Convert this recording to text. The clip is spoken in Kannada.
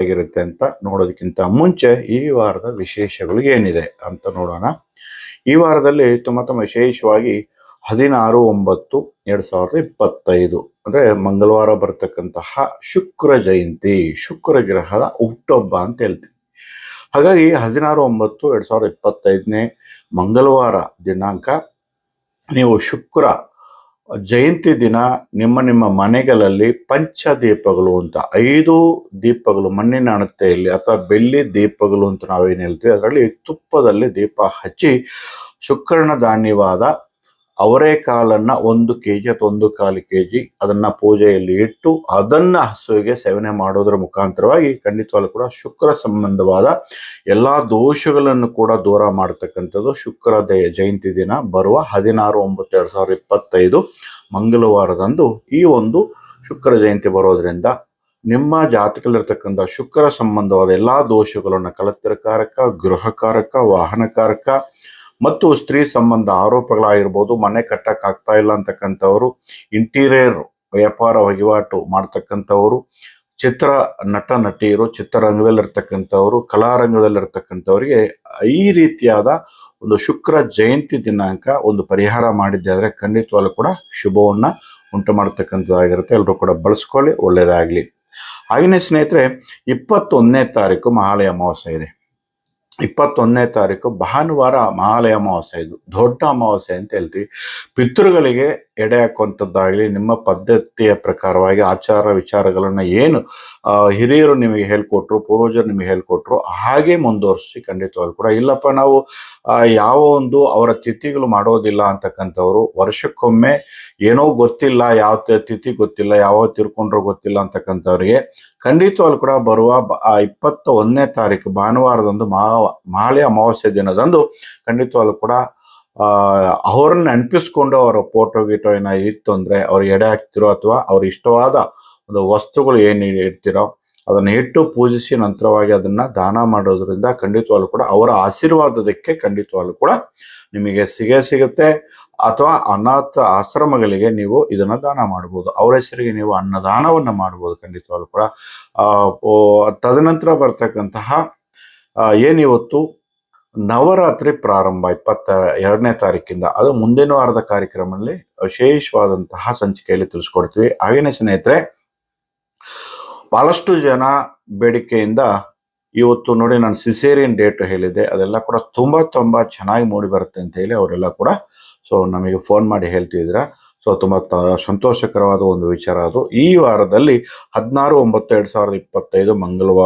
ಆಗಿರುತ್ತೆ ಅಂತ ನೋಡೋದಕ್ಕಿಂತ ಮುಂಚೆ ಈ ವಾರದ ವಿಶೇಷಗಳು ಏನಿದೆ ಅಂತ ನೋಡೋಣ. ಈ ವಾರದಲ್ಲಿ ತುಂಬ ತುಂಬ ವಿಶೇಷವಾಗಿ ಹದಿನಾರು, ಒಂಬತ್ತು, ಎರಡ್ ಸಾವಿರದ ಇಪ್ಪತ್ತೈದು ಅಂದ್ರೆ ಮಂಗಳವಾರ ಬರ್ತಕ್ಕಂತಹ ಶುಕ್ರ ಜಯಂತಿ, ಶುಕ್ರ ಗ್ರಹದ ಹುಟ್ಟೊಬ್ಬ ಅಂತ ಹೇಳ್ತೀವಿ. ಹಾಗಾಗಿ ಹದಿನಾರು, ಒಂಬತ್ತು, ಎರಡು ಸಾವಿರದ ಇಪ್ಪತ್ತೈದನೇ ಮಂಗಳವಾರ ದಿನಾಂಕ ನೀವು ಶುಕ್ರ ಜಯಂತಿ ದಿನ ನಿಮ್ಮ ನಿಮ್ಮ ಮನೆಗಳಲ್ಲಿ ಪಂಚ ದೀಪಗಳು ಅಂತ, ಐದು ದೀಪಗಳು ಮಣ್ಣಿನ ಅಣತೆಯಲ್ಲಿ ಅಥವಾ ಬೆಳ್ಳಿ ದೀಪಗಳು ಅಂತ ನಾವೇನು ಹೇಳ್ತೀವಿ, ಅದರಲ್ಲಿ ತುಪ್ಪದಲ್ಲಿ ದೀಪ ಹಚ್ಚಿ ಶುಕ್ರನ ಧಾನ್ಯವಾದ ಅವರೆಕಾಳನ್ನ ಒಂದು ಕೆ ಜಿ ಅಥವಾ ಒಂದು ಕಾಲು ಕೆ ಜಿ ಅದನ್ನ ಪೂಜೆಯಲ್ಲಿ ಇಟ್ಟು ಅದನ್ನ ಹಸುವಿಗೆ ಸೇವನೆ ಮಾಡೋದರ ಮುಖಾಂತರವಾಗಿ ಖಂಡಿತವಾಗ್ಲೂ ಕೂಡ ಶುಕ್ರ ಸಂಬಂಧವಾದ ಎಲ್ಲಾ ದೋಷಗಳನ್ನು ಕೂಡ ದೂರ ಮಾಡತಕ್ಕಂಥದ್ದು ಶುಕ್ರ ಜಯಂತಿ ದಿನ ಬರುವ ಹದಿನಾರು, ಒಂಬತ್ತು, ಎರಡ್ ಸಾವಿರದ ಇಪ್ಪತ್ತೈದು ಮಂಗಳವಾರದಂದು ಈ ಒಂದು ಶುಕ್ರ ಜಯಂತಿ ಬರೋದ್ರಿಂದ ನಿಮ್ಮ ಜಾತಕದಲ್ಲಿರ್ತಕ್ಕಂಥ ಶುಕ್ರ ಸಂಬಂಧವಾದ ಎಲ್ಲಾ ದೋಷಗಳನ್ನು ಕಳತಿರಕಾರಕ ಗೃಹಕಾರಕ, ವಾಹನಕಾರಕ ಮತ್ತು ಸ್ತ್ರೀ ಸಂಬಂಧ ಆರೋಪಗಳಾಗಿರ್ಬೋದು, ಮನೆ ಕಟ್ಟಕ್ಕಾಗ್ತಾ ಇಲ್ಲ ಅಂತಕ್ಕಂಥವ್ರು ಇಂಟೀರಿಯರ್ ವ್ಯಾಪಾರ ವಹಿವಾಟು ಮಾಡ್ತಕ್ಕಂಥವರು, ಚಿತ್ರ ನಟ, ನಟಿಯರು, ಚಿತ್ರರಂಗದಲ್ಲಿರ್ತಕ್ಕಂಥವ್ರು, ಕಲಾರಂಗದಲ್ಲಿರ್ತಕ್ಕಂಥವ್ರಿಗೆ ಈ ರೀತಿಯಾದ ಒಂದು ಶುಕ್ರ ಜಯಂತಿ ದಿನಾಂಕ ಒಂದು ಪರಿಹಾರ ಮಾಡಿದ್ದೆ ಆದರೆ ಖಂಡಿತವಾಗ್ಲೂ ಕೂಡ ಶುಭವನ್ನು ಉಂಟು ಮಾಡ್ತಕ್ಕಂಥದ್ದಾಗಿರುತ್ತೆ. ಎಲ್ಲರೂ ಕೂಡ ಬಳಸ್ಕೊಳ್ಳಿ ಒಳ್ಳೆಯದಾಗಲಿ ಹಾಗೆಯೇ ಸ್ನೇಹಿತರೆ, ಇಪ್ಪತ್ತೊಂದನೇ ತಾರೀಕು ಮಹಾಲಯ ಅಮಾವಾಸ್ಯೆ ಇದೆ. ಇಪ್ಪತ್ತೊಂದನೇ ತಾರೀಕು ಭಾನುವಾರ ಮಹಾಲಯ ಅಮಾವಾಸ್ಯೆ ಇದು. ದೊಡ್ಡ ಅಮಾವಾಸ್ಯೆ ಅಂತ ಹೇಳ್ತೀವಿ. ಪಿತೃಗಳಿಗೆ ಎಡೆ ಹಾಕುವಂಥದ್ದಾಗಲಿ ನಿಮ್ಮ ಪದ್ಧತಿಯ ಪ್ರಕಾರವಾಗಿ ಆಚಾರ ವಿಚಾರಗಳನ್ನು ಏನು ಹಿರಿಯರು ನಿಮಗೆ ಹೇಳ್ಕೊಟ್ರು, ಪೂರ್ವಜರು ನಿಮಗೆ ಹೇಳ್ಕೊಟ್ರು, ಹಾಗೆ ಮುಂದುವರಿಸಿ ಖಂಡಿತವಾಗಿ ಕೂಡ. ಇಲ್ಲಪ್ಪ, ನಾವು ಯಾವ ಒಂದು ಅವರ ತಿಥಿಗಳು ಮಾಡೋದಿಲ್ಲ ಅಂತಕ್ಕಂಥವ್ರು, ವರ್ಷಕ್ಕೊಮ್ಮೆ ಏನೋ ಗೊತ್ತಿಲ್ಲ, ಯಾವ ತಿಥಿ ಗೊತ್ತಿಲ್ಲ, ಯಾವ ತಿರ್ಕೊಂಡ್ರು ಗೊತ್ತಿಲ್ಲ ಅಂತಕ್ಕಂಥವ್ರಿಗೆ ಖಂಡಿತವಾಗಿ ಕೂಡ ಬರುವ ಇಪ್ಪತ್ತ ಒಂದನೇ ತಾರೀಕು ಭಾನುವಾರದಂದು ಮಹಾ ಮಹಾಲಯ ಅಮಾವಾಸ್ಯ ದಿನದಂದು ಖಂಡಿತವಾಗ್ಲೂ ಕೂಡ ಅವ್ರನ್ನ ನೆನಪಿಸ್ಕೊಂಡು ಅವರ ಫೋಟೋ, ಗೀಟೋ ಏನ ಇತ್ತು ಅಂದ್ರೆ ಅವ್ರು ಎಡೆ ಹಾಕ್ತಿರೋ ಅಥವಾ ಅವ್ರ ಇಷ್ಟವಾದ ಒಂದು ವಸ್ತುಗಳು ಏನು ಇಡ್ತಿರೋ ಅದನ್ನ ಇಟ್ಟು ಪೂಜಿಸಿ ನಂತರವಾಗಿ ಅದನ್ನ ದಾನ ಮಾಡೋದ್ರಿಂದ ಖಂಡಿತವಾಗ್ಲೂ ಕೂಡ ಅವರ ಆಶೀರ್ವಾದಕ್ಕೆ ಖಂಡಿತವಾಗ್ಲೂ ಕೂಡ ನಿಮಗೆ ಸಿಗೇ ಸಿಗುತ್ತೆ. ಅಥವಾ ಅನಾಥ ಆಶ್ರಮಗಳಿಗೆ ನೀವು ಇದನ್ನ ದಾನ ಮಾಡ್ಬೋದು. ಅವರ ಹೆಸರಿಗೆ ನೀವು ಅನ್ನದಾನವನ್ನು ಮಾಡ್ಬೋದು ಖಂಡಿತವಾಗ್ಲೂ ಕೂಡ. ತದನಂತರ ಬರ್ತಕ್ಕಂತಹ ಏನಿವತ್ತು ನವರಾತ್ರಿ ಪ್ರಾರಂಭ, ಇಪ್ಪತ್ತ ಎರಡನೇ ತಾರೀಕಿಂದ. ಅದು ಮುಂದಿನ ವಾರದ ಕಾರ್ಯಕ್ರಮದಲ್ಲಿ ವಿಶೇಷವಾದಂತಹ ಸಂಚಿಕೆಯಲ್ಲಿ ತಿಳಿಸ್ಕೊಡ್ತೀವಿ. ಹಾಗೇನೆ ಸ್ನೇಹಿತರೆ, ಬಹಳಷ್ಟು ಜನ ಬೇಡಿಕೆಯಿಂದ ಇವತ್ತು ನೋಡಿ ನಾನು ಸಿಸೇರಿಯನ್ ಡೇಟ್ ಹೇಳಿದೆ ಅದೆಲ್ಲ ಕೂಡ ತುಂಬಾ ತುಂಬಾ ಚೆನ್ನಾಗಿ ಮೂಡಿ ಬರುತ್ತೆ ಅಂತ ಹೇಳಿ ಅವರೆಲ್ಲ ಕೂಡ ಸೊ, ನಮಗೆ ಫೋನ್ ಮಾಡಿ ಹೇಳ್ತಿದ್ರ ಸೊ, ತುಂಬಾ ಸಂತೋಷಕರವಾದ ಒಂದು ವಿಚಾರ ಅದು. ಈ ವಾರದಲ್ಲಿ ಹದಿನಾರು ಒಂಬತ್ತು ಎರಡು ಸಾವಿರದ ಇಪ್ಪತ್ತೈದು ಮಂಗಳವಾರ